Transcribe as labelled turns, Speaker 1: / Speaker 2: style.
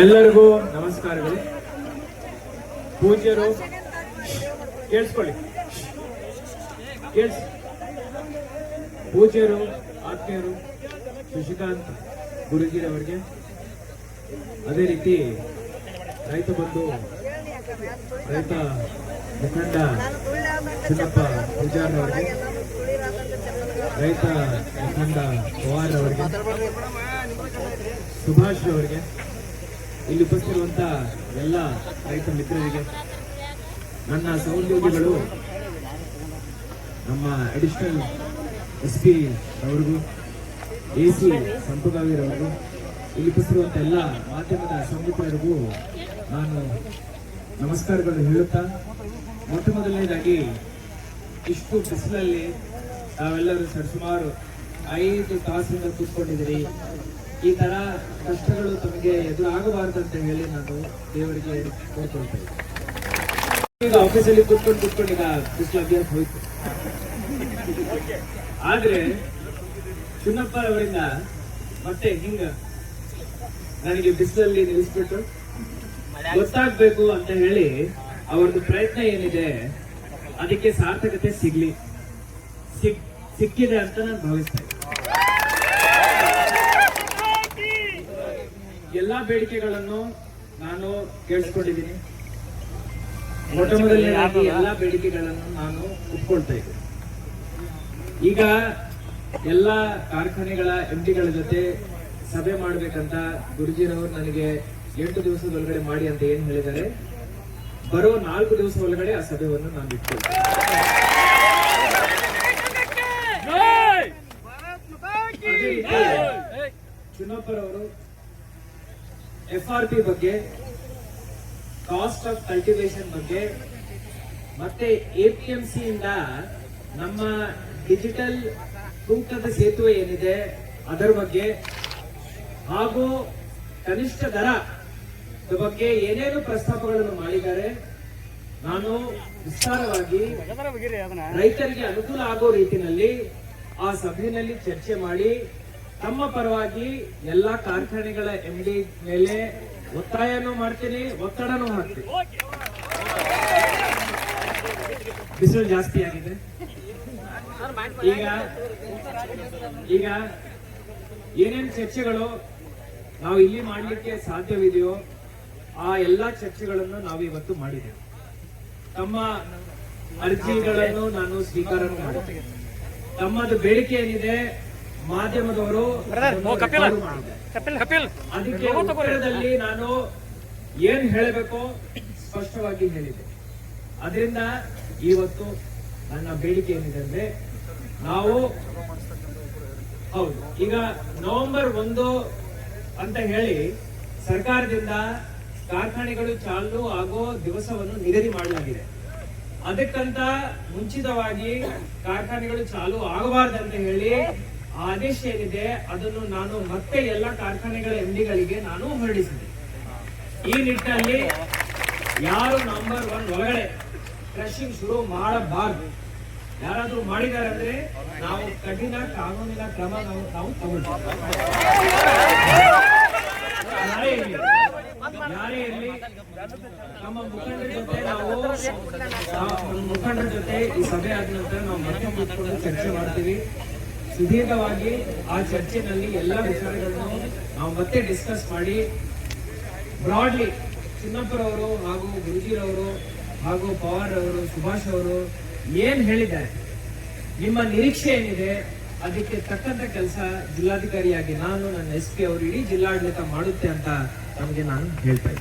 Speaker 1: ಎಲ್ಲರಿಗೂ ನಮಸ್ಕಾರಗಳು. ಪೂಜ್ಯರು, ಕೇಳಿಸ್ಕೊಳ್ಳಿ. ಕೇಳಿಸ್. ಪೂಜ್ಯರು, ಆತ್ಮೀಯರು, ಶಶಿಕಾಂತ್ ಗುರುಗಿರವರಿಗೆ ಅದೇ ರೀತಿ ರೈತ ಬಂಧು, ರೈತ ಮುಖಂಡ ಚಿನ್ನಪ್ಪ ಪೂಜಾರವರಿಗೆ ರೈತ ಮುಖಂಡ ಪವಾರ್ ಅವರಿಗೆ ಸುಭಾಷ್ ಅವರಿಗೆ ಇಲ್ಲಿ ಉಪಸ್ಥಿರುವಂತ ಎಲ್ಲ ರೈತ ಮಿತ್ರರಿಗೆ ನನ್ನ ಸಹೋದ್ಯೋಗಿಗಳು, ನಮ್ಮ ಅಡಿಷನಲ್ ಎಸ್ ಪಿ ಅವ್ರಿಗೂ ಎ ಸಿ ಸಂಪುಗಾವಿರವರಿಗೂ ಇಲ್ಲಿ ಉಪಸ್ಥಿರುವಂತ ಎಲ್ಲ ಮಾಧ್ಯಮದ ಸಂಗೀತರಿಗೂ ನಾನು ನಮಸ್ಕಾರಗಳು ಹೇಳುತ್ತಾ ಮೊಟ್ಟ ಮೊದಲನೇದಾಗಿ ಇಷ್ಟು ಬಿಸಿಲಲ್ಲಿ ತಾವೆಲ್ಲರೂ ಸರಿಸುಮಾರು ಐದು ತಾಸಿಂದ ಕೂತ್ಕೊಂಡಿದ್ದೀರಿ. ಈ ತರ ಕಷ್ಟಗಳು ತಮಗೆ ಎದುರಾಗಬಾರದು ಅಂತ ಹೇಳಿ ನಾನು ದೇವರಿಗೆ ಕೋರ್ಕೊಳ್ತಾ ಈಗ ಈಗ ಆಫೀಸಲ್ಲಿ ಕೂತ್ಕೊಂಡು ಕುತ್ಕೊಂಡು ಈಗ ಬಿಸಿಲು ಅಭ್ಯಾಸ ಹೋಯ್ತು. ಆದ್ರೆ ಚುನ್ನಪ್ಪ ಅವರಿಂದ ಮತ್ತೆ ಹಿಂಗ ನನಗೆ ಬಿಸಿಲಲ್ಲಿ ನಿಲ್ಲಿಸ್ಬಿಟ್ಟು ಗೊತ್ತಾಗ್ಬೇಕು ಅಂತ ಹೇಳಿ ಅವ್ರದ್ದು ಪ್ರಯತ್ನ ಏನಿದೆ, ಅದಕ್ಕೆ ಸಾರ್ಥಕತೆ ಸಿಗ್ಲಿ. ಸಿಕ್ ಸಿಕ್ಕಿದೆ ಅಂತ ನಾನು ಭಾವಿಸ್ತೇನೆ. ಎಲ್ಲಾ ಬೇಡಿಕೆಗಳನ್ನು ನಾನು ಕೇಳಿಸ್ಕೊಂಡಿದ್ದೀನಿ. ಮೊಟ್ಟ ಮೊದಲನೇದಾಗಿ ಎಲ್ಲ ಬೇಡಿಕೆಗಳನ್ನು ನಾನು ಒಪ್ಕೊಳ್ತಾ ಇದ್ದೆ ಈಗ ಎಲ್ಲ ಕಾರ್ಖಾನೆಗಳ ಎಂಟಿಗಳ ಜೊತೆ ಸಭೆ ಮಾಡಬೇಕಂತ ಗುರುಜಿನವರು ನನಗೆ ಎಂಟು ದಿವಸದ ಒಳಗಡೆ ಮಾಡಿ ಅಂತ ಏನ್ ಹೇಳಿದ್ದಾರೆ? ಬರೋ ನಾಲ್ಕು ದಿವಸ ಒಳಗಡೆ ಆ ಸಭೆಯನ್ನು ನಾನು ರೀತಿ ಚುನಾಪರ್ ಅವರು ಎಫ್ ಆರ್ ಪಿ ಬಗ್ಗೆ ಕಾಸ್ಟ್ ಆಫ್ ಕಲ್ಟಿವೇಶನ್ ಬಗ್ಗೆ, ಮತ್ತೆ ಎಪಿಎಂಸಿ ಇಂದ ನಮ್ಮ ಡಿಜಿಟಲ್ ತೂಕದ ಸೇತುವೆ ಏನಿದೆ, ಅದರ ಬಗ್ಗೆ, ಹಾಗೂ ಕನಿಷ್ಠ ದರ ಬಗ್ಗೆ ಏನೇನು ಪ್ರಸ್ತಾಪಗಳನ್ನು ಮಾಡಿದ್ದಾರೆ, ನಾನು ವಿಸ್ತಾರವಾಗಿ ರೈತರಿಗೆ ಅನುಕೂಲ ಆಗೋ ರೀತಿಯಲ್ಲಿ ಆ ಸಭೆಯಲ್ಲಿ ಚರ್ಚೆ ಮಾಡಿ ತಮ್ಮ ಪರವಾಗಿ ಎಲ್ಲಾ ಕಾರ್ಖಾನೆಗಳ ಎಂಡಿ ಮೇಲೆ ಒತ್ತಾಯನೂ ಮಾಡ್ತೀನಿ, ಒತ್ತಡನೂ ಮಾಡ್ತೀನಿ. ಬಿಸಿಲು ಜಾಸ್ತಿ ಆಗಿದೆ. ಈಗ ಈಗ ಏನೇನ್ ಚರ್ಚೆಗಳು ನಾವು ಇಲ್ಲಿ ಮಾಡ್ಲಿಕ್ಕೆ ಸಾಧ್ಯವಿದೆಯೋ ಆ ಎಲ್ಲಾ ಚರ್ಚೆಗಳನ್ನು ನಾವು ಇವತ್ತು ಮಾಡಿದ್ದೇವೆ. ತಮ್ಮ ಅರ್ಜಿಗಳನ್ನು ನಾನು ಸ್ವೀಕಾರ ಮಾಡಿದ್ದೇನೆ ತಮ್ಮದು ಬೇಡಿಕೆ ಏನಿದೆ ಮಾಧ್ಯಮದವರು ಅದಕ್ಕೆ ನಾನು ಏನ್ ಹೇಳಬೇಕು ಸ್ಪಷ್ಟವಾಗಿ ಹೇಳಿದೆ. ಅದರಿಂದ ಇವತ್ತು ನನ್ನ ಬೇಡಿಕೆ ಏನಿದೆ ಅಂದ್ರೆ ನಾವು ಹೌದು. ಈಗ ನವೆಂಬರ್ ಒಂದು ಅಂತ ಹೇಳಿ ಸರ್ಕಾರದಿಂದ ಕಾರ್ಖಾನೆಗಳು ಚಾಲು ಆಗೋ ದಿವಸವನ್ನು ನಿಗದಿ ಮಾಡಲಾಗಿದೆ. ಅದಕ್ಕಂತ ಮುಂಚಿತವಾಗಿ ಕಾರ್ಖಾನೆಗಳು ಚಾಲೂ ಆಗಬಾರ್ದಂತ ಹೇಳಿ ಆದೇಶ ಏನಿದೆ, ಅದನ್ನು ನಾನು ಮತ್ತೆ ಎಲ್ಲ ಕಾರ್ಖಾನೆಗಳ ಎಂಡಿಗಳಿಗೆ ನಾನು ಹೊರಡಿಸಿದೆ. ಈ ನಿಟ್ಟಿನಲ್ಲಿ ಯಾರು ನಂಬರ್ ಒನ್ ಒಳಗಡೆ ಕ್ರಶಿಂಗ್ ಶುರು ಮಾಡಬಾರ್ದು. ಯಾರಾದ್ರೂ ಮಾಡಿದ್ದಾರೆ ಅಂದ್ರೆ ನಾವು ಕಠಿಣ ಕಾನೂನಿನ ಕ್ರಮ ನಾವು ನಾವು ತಗೊಳ್ತೀವಿ. ಯಾರೇ ಇರಲಿ, ನಮ್ಮ ಮುಖಂಡರ ಜೊತೆ ನಾವು ಮುಖಂಡರ ಜೊತೆ ಈ ಸಭೆ ಆದ ನಂತರ ನಾವು ಮತ್ತೆ ಕೂತ್ಕೊಂಡು ಚರ್ಚೆ ಮಾಡ್ತೀವಿ. ಸುದೀರ್ಘವಾಗಿ ಆ ಚರ್ಚೆನಲ್ಲಿ ಎಲ್ಲ ವಿಚಾರಗಳನ್ನು ನಾವು ಮತ್ತೆ ಡಿಸ್ಕಸ್ ಮಾಡಿ ಬ್ರಾಡ್ಲಿ ಚಿನ್ನಪ್ಪರವರು ಹಾಗೂ ಗುರುಜಿರವರು ಹಾಗೂ ಪವಾರ್ ಅವರು, ಸುಭಾಷ್ ಅವರು ಏನ್ ಹೇಳಿದ್ದಾರೆ, ನಿಮ್ಮ ನಿರೀಕ್ಷೆ ಏನಿದೆ, ಅದಕ್ಕೆ ತಕ್ಕಂತ ಕೆಲಸ ಜಿಲ್ಲಾಧಿಕಾರಿಯಾಗಿ ನಾನು ನನ್ನ ಎಸ್ ಪಿ ಅವರು ಇಡೀ ಜಿಲ್ಲಾಡಳಿತ ಮಾಡುತ್ತೆ ಅಂತ ನಮಗೆ ನಾನು ಹೇಳ್ತಾ